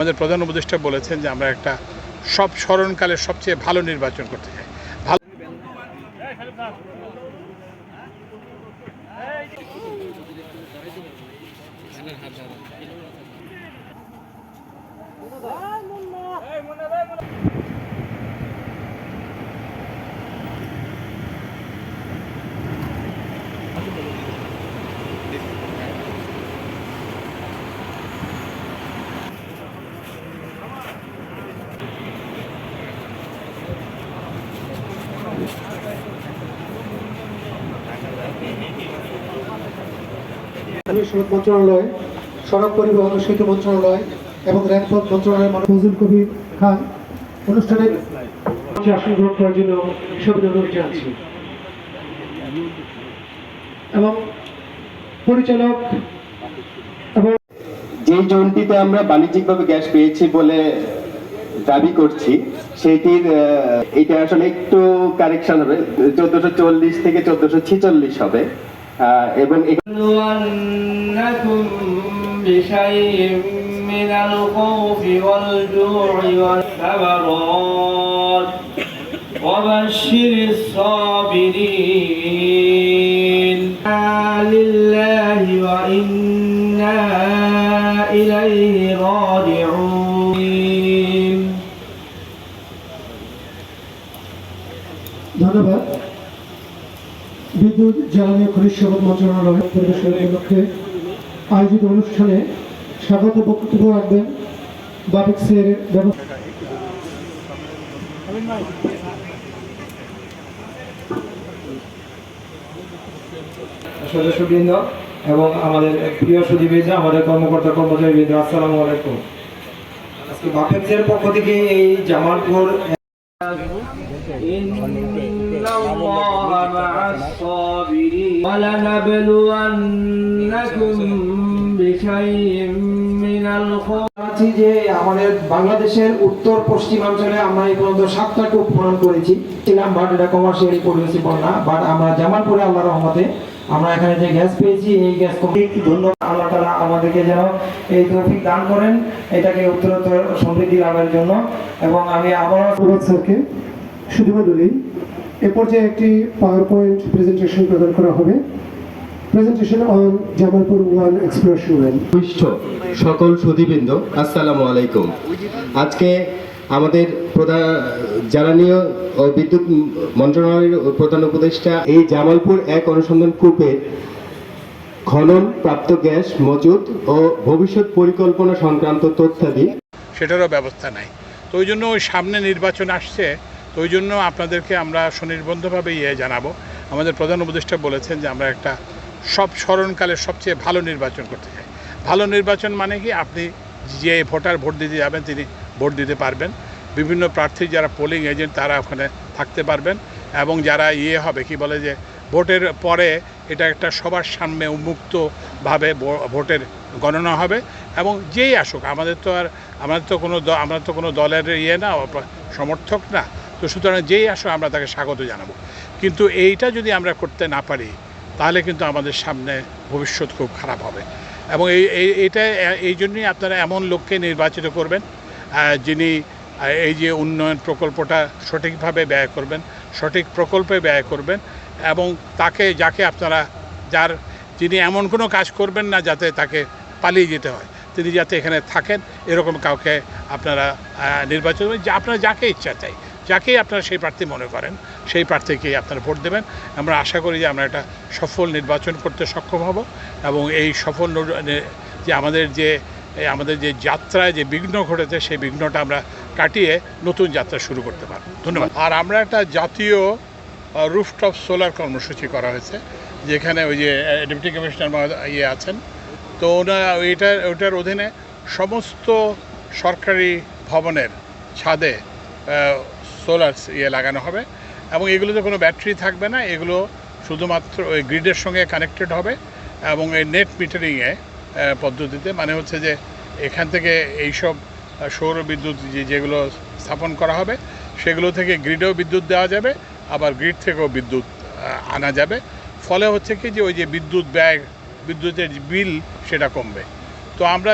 আমাদের প্রধান উপদেষ্টা বলেছেন যে আমরা একটা সব স্মরণকালে সবচেয়ে ভালো নির্বাচন করতে চাই। ভালো স্থানীয় সড়ক মন্ত্রণালয় সড়ক পরিবহন ও সেতু মন্ত্রণালয় এবং রেলপথ মন্ত্রণালয়ের মানব ফজল কবির খান অনুষ্ঠানে আসন গ্রহণ করার জন্য সবিন অনুরোধ জানাচ্ছি। এবং পরিচালক এবং যে জোনটিতে আমরা বাণিজ্যিকভাবে গ্যাস পেয়েছি বলে দাবি করছি সেটির আহ, এটা আসলে একটু কারেকশন হবে। চোদ্দশো চল্লিশ থেকে চোদ্দশো ছেচল্লিশ হবে। এবং এখানে نبلونكم بشيء من الخوف والجوع والثمرات وبشر الصابرين لله وإنا إليه راجعون ধন্যবাদ বিদ্যুৎ, জ্বালানি খনিজ সম্পদ মন্ত্রণালয় পরিবেশনের উপলক্ষে আয়োজিত অনুষ্ঠানে স্বাগত বক্তব্য রাখবেন বাবিক্সের ব্যবস্থা সদস্যবৃন্দ এবং আমাদের প্রিয় সুদীবৃন্দ আমাদের কর্মকর্তা কর্মচারীবৃন্দ আসসালামু আলাইকুম। আজকে বাপেক্সের পক্ষ থেকে এই জামালপুর إن الله مع الصابرين ولنبلونكم بشيء من الخوف আছি যে আমাদের বাংলাদেশের উত্তর পশ্চিমাঞ্চলে আমরা এই পর্যন্ত সাতটা কূপ খনন করেছি ছিলাম বাট এটা কমার্শিয়ালি পরিবেশিবল না বাট আমরা জামালপুরে আল্লাহ রহমতে আমরা এখানে যে গ্যাস পেয়েছি এই গ্যাস ধন্যবাদ আল্লাহ তালা আমাদেরকে যেন এই তৌফিক দান করেন এটাকে উত্তরোত্তর সমৃদ্ধি লাভের জন্য। এবং আমি আবারও স্যারকে শুধুমাত্রই এ পর্যায়ে একটি পাওয়ার পয়েন্ট প্রেজেন্টেশন প্রদান করা হবে। Presentation on Jamalpur one exploration well পৃষ্ঠ সকল সুদীবৃন্দ আসসালামু আলাইকুম। আজকে আমাদের প্রধান জ্বালানি ও বিদ্যুৎ মন্ত্রণালয়ের প্রধান উপদেষ্টা এই জামালপুর এক অনুসন্ধান কূপের খনন, প্রাপ্ত গ্যাস, মজুদ ও ভবিষ্যৎ পরিকল্পনা সংক্রান্ত তথ্যাদি। সেটারও ব্যবস্থা নাই। তো ওই জন্য ওই সামনে নির্বাচন আসছে, তো ওই জন্য আপনাদেরকে আমরা সুনির্বন্ধভাবে ইয়ে জানাব। আমাদের প্রধান উপদেষ্টা বলেছেন যে আমরা একটা সব স্মরণকালের সবচেয়ে ভালো নির্বাচন করতে চাই। ভালো নির্বাচন মানে কি? আপনি যে ভোটার ভোট দিতে যাবেন, তিনি ভোট দিতে পারবেন। বিভিন্ন প্রার্থী যারা পোলিং এজেন্ট তারা ওখানে থাকতে পারবেন। এবং যারা ইয়ে হবে, কি বলে যে ভোটের পরে এটা একটা সবার সামনে উন্মুক্তভাবে ভোটের গণনা হবে এবং যেই আসুক, আমাদের তো আর, আমাদের তো কোনো আমরা তো কোনো দলের ইয়ে না সমর্থক না, তো সুতরাং যেই আসুক আমরা তাকে স্বাগত জানাব। কিন্তু এইটা যদি আমরা করতে না পারি, তাহলে কিন্তু আমাদের সামনে ভবিষ্যৎ খুব খারাপ হবে। এবং এই- এইটা, এই জন্যই আপনারা এমন লোককে নির্বাচিত করবেন যিনি এই যে উন্নয়ন প্রকল্পটা সঠিকভাবে ব্যয় করবেন, সঠিক প্রকল্পে ব্যয় করবেন এবং তাকে, যাকে আপনারা, যার যিনি এমন কোনো কাজ করবেন না যাতে তাকে পালিয়ে যেতে হয়, তিনি যাতে এখানে থাকেন, এরকম কাউকে আপনারা নির্বাচন যা, আপনারা যাকে ইচ্ছা চাই, যাকেই আপনারা সেই প্রার্থী মনে করেন, সেই প্রার্থীকেই আপনারা ভোট দেবেন। আমরা আশা করি যে আমরা একটা সফল নির্বাচন করতে সক্ষম হব এবং এই সফল যে আমাদের যে আমাদের যে যাত্রায় যে বিঘ্ন ঘটেছে, সেই বিঘ্নটা আমরা কাটিয়ে নতুন যাত্রা শুরু করতে পারব। ধন্যবাদ। আর আমরা একটা জাতীয় রুফটপ সোলার কর্মসূচি করা হয়েছে, যেখানে ওই যে ডেপুটি কমিশনার ইয়ে আছেন। তো ওনার ওইটার ওইটার অধীনে সমস্ত সরকারি ভবনের ছাদে সোলার ইয়ে লাগানো হবে এবং এগুলোতে কোনো ব্যাটারি থাকবে না। এগুলো শুধুমাত্র ওই গ্রিডের সঙ্গে কানেক্টেড হবে এবং এই নেট মিটারিংয়ে পদ্ধতিতে মানে হচ্ছে যে এখান থেকে এইসব সৌর বিদ্যুৎ যেগুলো স্থাপন করা হবে, সেগুলো থেকে গ্রিডেও বিদ্যুৎ দেওয়া যাবে আবার গ্রিড থেকেও বিদ্যুৎ আনা যাবে। ফলে হচ্ছে কি যে ওই যে বিদ্যুৎ ব্যয়, বিদ্যুতের বিল সেটা কমবে। তো আমরা